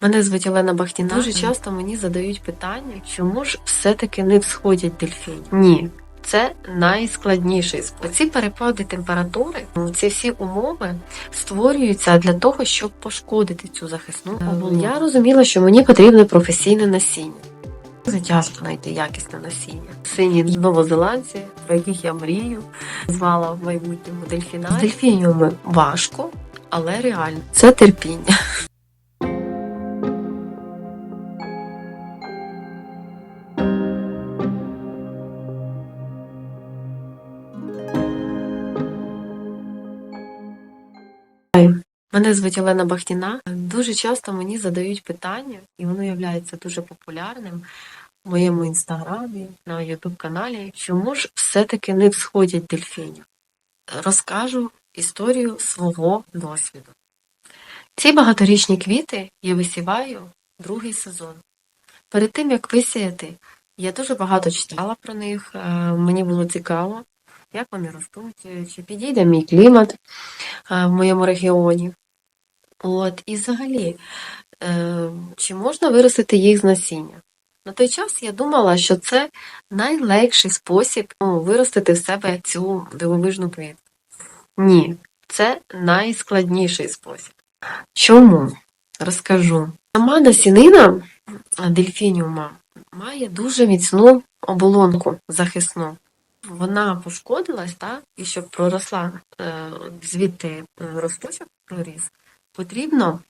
Мене звуть Олена Бахтіна. Дуже часто мені задають питання, чому ж все-таки не всходять дельфіні? Ні. Це найскладніший спосіб. Ці перепади температури, ці всі умови створюються для того, щоб пошкодити цю захисну оболонку. Я розуміла, що мені потрібне професійне насіння. Дуже тяжко знайти якісне насіння. Сині новозеландці, про яких я мрію, звала в майбутньому дельфіна. З дельфініуми важко, але реально. Це терпіння. Мене звуть Олена Бахтіна. Дуже часто мені задають питання, і воно є дуже популярним в моєму інстаграмі, на Ютуб каналі. Чому ж все-таки не всходять дельфіні? Розкажу історію свого досвіду. Ці багаторічні квіти я висіваю другий сезон. Перед тим як висіяти, я дуже багато читала про них. е, Мені було цікаво, як вони ростуть, чи підійде мій клімат е, в моєму регіоні. От, і взагалі, е, чи можна виростити їх з насіння? На той час я думала, що це найлегший спосіб ну, виростити в себе цю дивовижну квітку. Ні, це найскладніший спосіб. Чому? Розкажу. Сама насінина дельфініума має дуже міцну оболонку захисну. Вона пошкодилась, так, і щоб проросла е, звідти е, росточок проріс, потрібно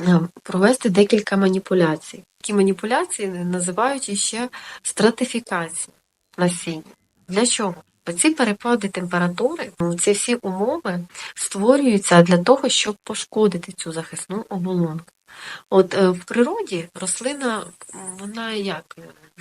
е, провести декілька маніпуляцій. Такі маніпуляції називають іще стратифікацію насіння. Для чого? Оці перепади температури, ну, ці всі умови створюються для того, щоб пошкодити цю захисну оболонку. От е, в природі рослина, вона як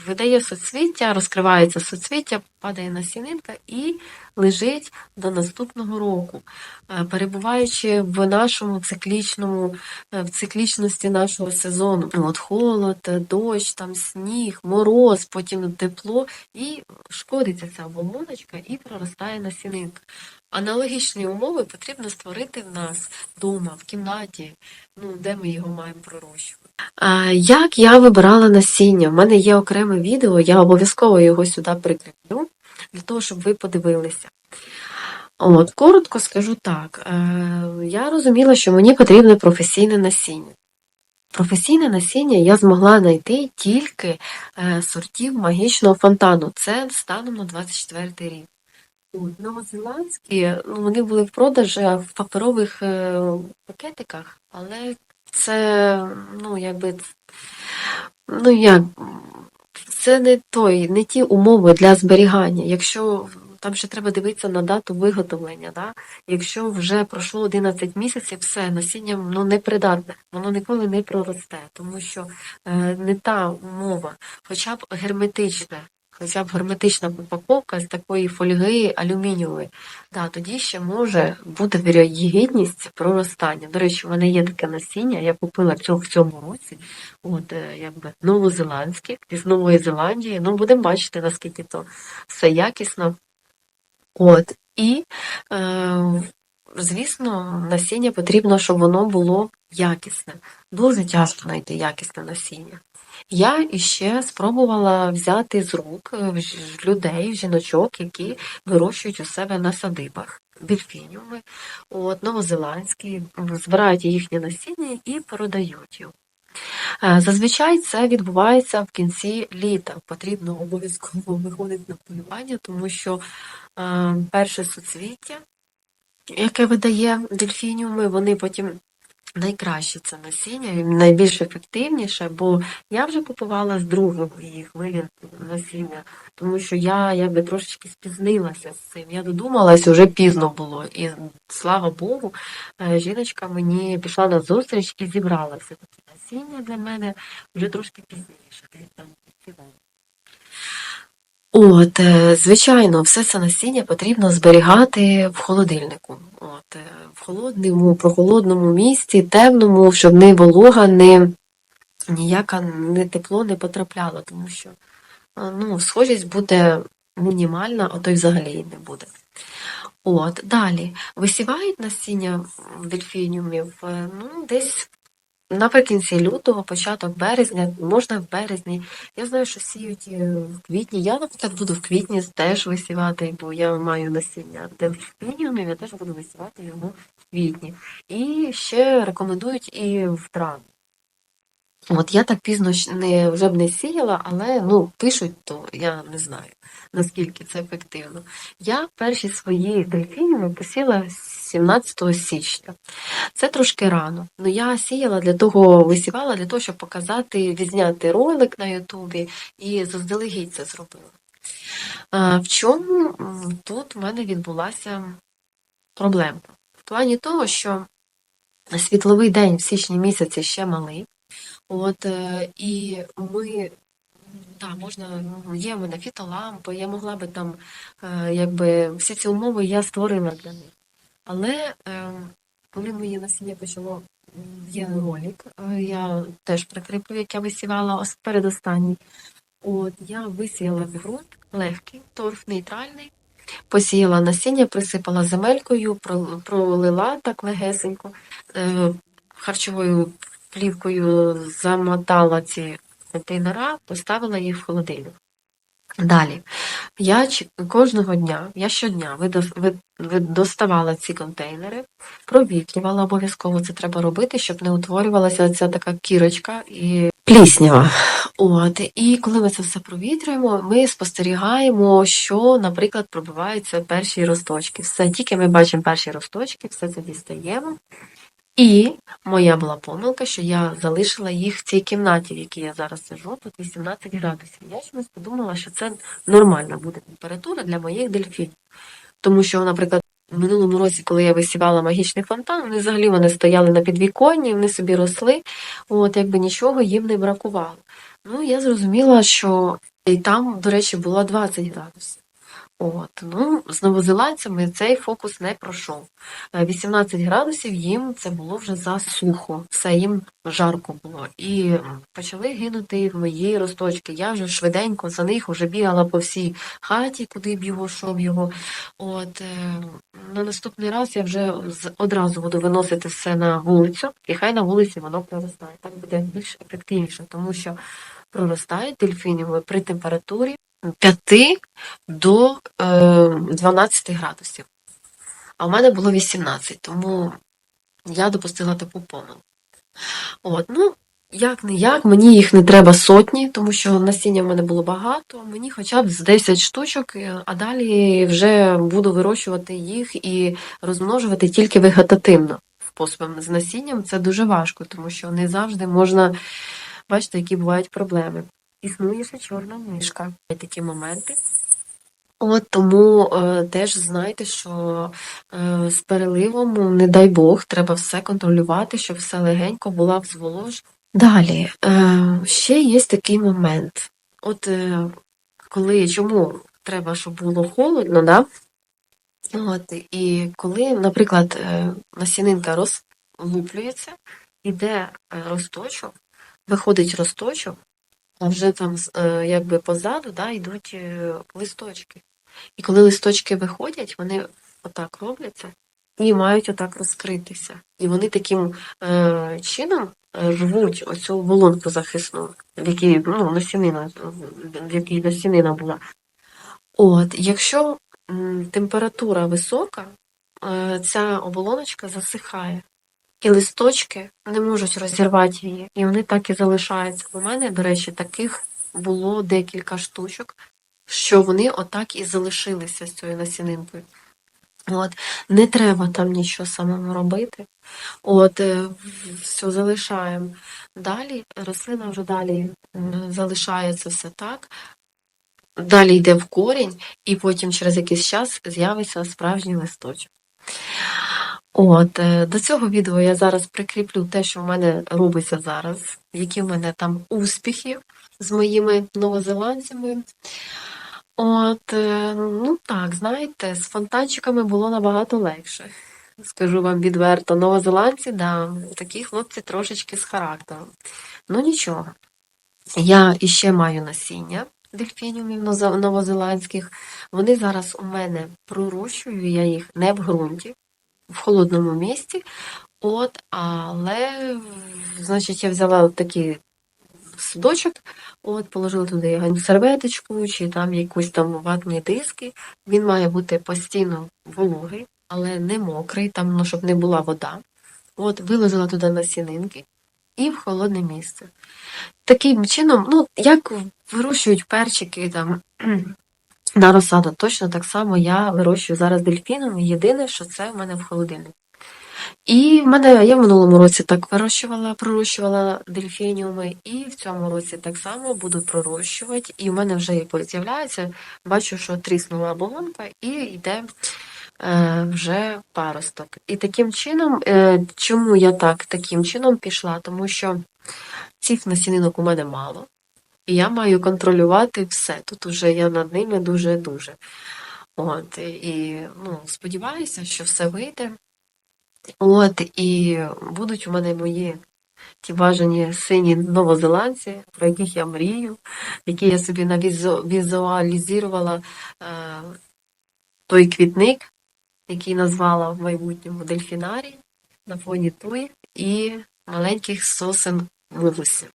видає соцвіття, розкривається соцвіття, падає насінинка і лежить до наступного року, Е, перебуваючи в нашому циклічному, е, в циклічності нашого сезону. От холод, е, дощ, там сніг, мороз, потім тепло, і шкодиться ця оболоночка і проростає насінинка. Аналогічні умови потрібно створити в нас вдома, в кімнаті, ну, де ми його маємо пророщувати. Як я вибирала насіння? В мене є окреме відео, я обов'язково його сюди прикріплю, для того, щоб ви подивилися. От, коротко скажу так. Е, я розуміла, що мені потрібне професійне насіння. Професійне насіння я змогла знайти тільки е, сортів магічного фонтану. Це станом на 24 рік. Новозеландські, ну, вони були в продажі в паперових е, пакетиках, але це, ну, якби, ну, як, це не той, не ті умови для зберігання. Якщо там ще треба дивитися на дату виготовлення, да? якщо вже пройшло 11 місяців, все, насіння ну, непридатне, воно ніколи не проросте, тому що е, не та умова, хоча б герметичне. Хоча б герметична упаковка з такої фольги алюмінієвої, да, тоді ще може бути вірогідність проростання. До речі, в мене є таке насіння, я купила цього в цьому році, от е, якби новозеландське, з Нової Зеландії. Ну, будемо бачити, наскільки то все якісно. От, і, е, звісно, насіння потрібно, щоб воно було якісне. Дуже тяжко знайти якісне насіння. Я іще спробувала взяти з рук е, людей, жіночок, які вирощують у себе на садибах дельфініуми, от, новозеландські, збирають їхнє насіння і продають його. Е, Зазвичай це відбувається в кінці літа. Потрібно обов'язково виходити на полювання, тому що е, перше суцвіття, яке видає дельфініуми, вони потім найкраще це насіння, найбільш ефективніше, бо я вже купувала з другого їх виліт насіння, тому що я якби трошечки спізнилася з цим. Я додумалась, вже пізно було. І слава Богу, е, жіночка мені пішла на зустріч і зібрала все таке насіння для мене вже трошки пізніше. там. От, е, звичайно, все це насіння потрібно зберігати в холодильнику. От, е, в холодному, прохолодному місці, темному, щоб не волога, не ніяка не тепло не потрапляло, тому що е, ну, схожість буде мінімальна, а то й взагалі її не буде. От, далі. Висівають насіння дельфініумів ну, десь наприкінці лютого, початок березня, можна в березні. Я знаю, що сіють е, в квітні. Я, наприклад, буду в квітні теж висівати, бо я маю насіння дельфініумів, я теж буду висівати його в квітні. І ще рекомендують і в травні. От я так пізно не, вже б не сіяла, але ну, пишуть, то я не знаю, наскільки це ефективно. Я перші свої дельфініуми посіла 17 січня. Це трошки рано. Ну я сіяла для того, висівала для того, щоб показати, відзняти ролик на Ютубі і заздалегідь це зробила. В чому тут в мене відбулася проблемка? В плані того, що світловий день в січні місяці ще малий. От, е, і ми, да, можна, ну, є в мене фітолампи, я могла би там, е, якби, всі ці умови я створила для них. Але е, коли моє насіння почало, є ролик, е, я теж прикріплю, як я висівала передостанній. От, я висіяла в ґрунт легкий, торф нейтральний, посіяла насіння, присипала земелькою, пролила так легесенько, е, харчовою плівкою замотала ці контейнера, поставила їх в холодильник. Далі. Я кожного дня, я щодня доставала ці контейнери, провітрювала обов'язково, це треба робити, щоб не утворювалася ця така кірочка і пліснява. От, і коли ми це все провітрюємо, ми спостерігаємо, що, наприклад, пробиваються перші росточки. Все, тільки ми бачимо перші росточки, все це дістаємо. І моя була помилка, що я залишила їх в цій кімнаті, в якій я зараз сижу, тут 18 градусів. Я чомусь подумала, що це нормальна буде температура для моїх дельфінів. Тому що, наприклад, в минулому році, коли я висівала магічний фонтан, вони взагалі вони стояли на підвіконні, вони собі росли, от якби нічого їм не бракувало. Ну, я зрозуміла, що і там, до речі, було 20 градусів. От, ну, з новозеландцями цей фокус не пройшов. Е, 18 градусів їм це було вже засухо, все їм жарко було. І почали гинути мої росточки. Я вже швиденько за них вже бігала по всій хаті, куди б його, б його. От е, на наступний раз я вже одразу буду виносити все на вулицю, і хай на вулиці воно проростає. Так буде більш ефективніше, тому що проростають дельфініуми при температурі 5 до е, 12 градусів. А в мене було 18, тому я допустила таку помилку. От, ну, як не як, мені їх не треба сотні, тому що насіння в мене було багато. Мені хоча б з 10 штучок, е, а далі вже буду вирощувати їх і розмножувати тільки вегетативно способом з насінням. Це дуже важко, тому що не завжди можна, бачите, які бувають проблеми. Існує ще чорна мишка. Є такі моменти. От тому е, теж знайте, що е, з переливом, не дай Бог, треба все контролювати, щоб все легенько була взволож. Далі, е, ще є такий момент. От е, коли чому треба, щоб було холодно, да? От, і коли, наприклад, е, насінинка розлуплюється, іде е, росточок, виходить росточок, а вже там е, якби позаду да, йдуть е, листочки. І коли листочки виходять, вони отак робляться і мають отак розкритися. І вони таким е, чином рвуть оцю волонку захисну, в якій ну, насінина, в якій насінина була. От, якщо температура висока, е, ця оболоночка засихає. І листочки не можуть розірвати її, і вони так і залишаються. У мене, до речі, таких було декілька штучок, що вони отак і залишилися з цією насінинкою. От, не треба там нічого самому робити. От, е, все залишаємо. Далі рослина вже далі залишається все так. Далі йде в корінь, і потім через якийсь час з'явиться справжній листочок. От, е, до цього відео я зараз прикріплю те, що в мене робиться зараз, які в мене там успіхи з моїми новозеландцями. От, е, ну так, знаєте, з фонтанчиками було набагато легше. Скажу вам відверто, новозеландці, да, такі хлопці трошечки з характером. Ну нічого. Я іще маю насіння дельфініумів новозеландських. Вони зараз у мене пророщую, я їх не в ґрунті, в холодному місці. От, але, значить, я взяла такий судочок, от, положила туди серветочку чи там якусь там ватні диски. Він має бути постійно вологий, але не мокрий, там, ну, щоб не була вода. От, виложила туди насінинки і в холодне місце. Таким чином, ну, як вирощують перчики там на розсаду, точно так само я вирощую зараз дельфіном. Єдине, що це в мене в холодильнику. І в мене я в минулому році так вирощувала, пророщувала дельфініуми, і в цьому році так само буду пророщувати. І в мене вже з'являється, бачу, що тріснула оболонка, і йде е, вже паросток. І таким чином, е, чому я так таким чином пішла? Тому що цих насінинок у мене мало, і я маю контролювати все. Тут уже я над ними дуже-дуже. От, і ну, сподіваюся, що все вийде. От, і будуть у мене мої ті бажані сині новозеландці, про яких я мрію, які я собі навізуалізувала е, той квітник, який назвала в майбутньому дельфінарій на фоні туй і маленьких сосен вивусів.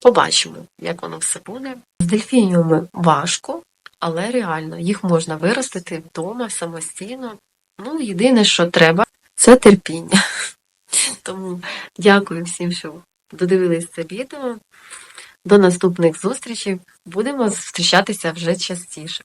Побачимо, як воно все буде. З дельфініуми важко, але реально їх можна виростити вдома самостійно. Ну, єдине, що треба, це терпіння. Тому дякую всім, що додивились це відео. До наступних зустрічей. Будемо зустрічатися вже частіше.